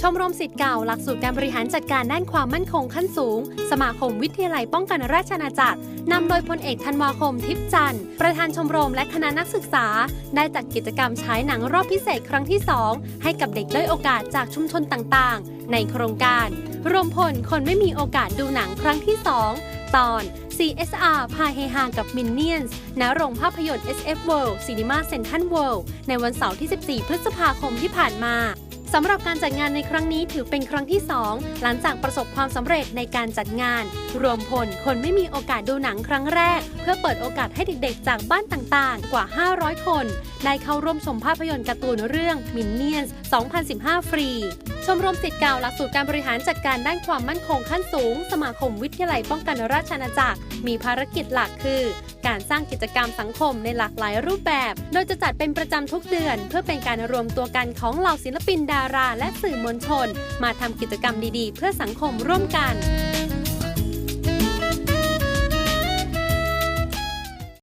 ชมรมสิทธิ์เก่าหลักสูตรการบริหารจัดการด้านความมั่นคงขั้นสูง สมาคมวิทยาลัยป้องกันราชอาณาจักรนำโดยพลเอกธันวาคมทิพย์จันทร์ ประธานชมรมและคณะนักศึกษา ได้จัดกิจกรรมฉายหนังรอบพิเศษครั้งที่ 2 ให้กับเด็กด้อยโอกาสจากชุมชนต่างๆ ในโครงการ รวมพลคนไม่มีโอกาสดูหนังครั้งที่ 2 ตอน CSR พาเฮฮากับ Minions ณโรงภาพยนตร์ SF World Cinema Central World ในวันเสาร์ที่ 14 พฤษภาคมที่ผ่านมา สำหรับการจัดงานในครั้งนี้ถือเป็นครั้งที่ 2 หลังจากประสบความสำเร็จในการจัดงาน รวมพลคนไม่มีโอกาสดูหนังครั้งแรก เพื่อเปิดโอกาสให้เด็กๆ จากบ้านต่างๆ กว่า 500 คน ได้เข้าร่วมชมภาพยนตร์การ์ตูนเรื่อง Minions 2015 ฟรี ชมรมสิทธิ์เก่าหลักสูตรการบริหารจัดการด้านความมั่นคงขั้นสูง สมาคมวิทยาลัยป้องกันราชอาณาจักร มีภารกิจหลักคือ การสร้างกิจกรรมสังคมในหลากหลายรูปแบบ โดยจะจัดเป็นประจำทุกเดือน เพื่อเป็นการรวมตัวกันของเหล่าศิลปินดารา และสื่อมวลชน มาทำกิจกรรมดีๆ เพื่อสังคมร่วมกัน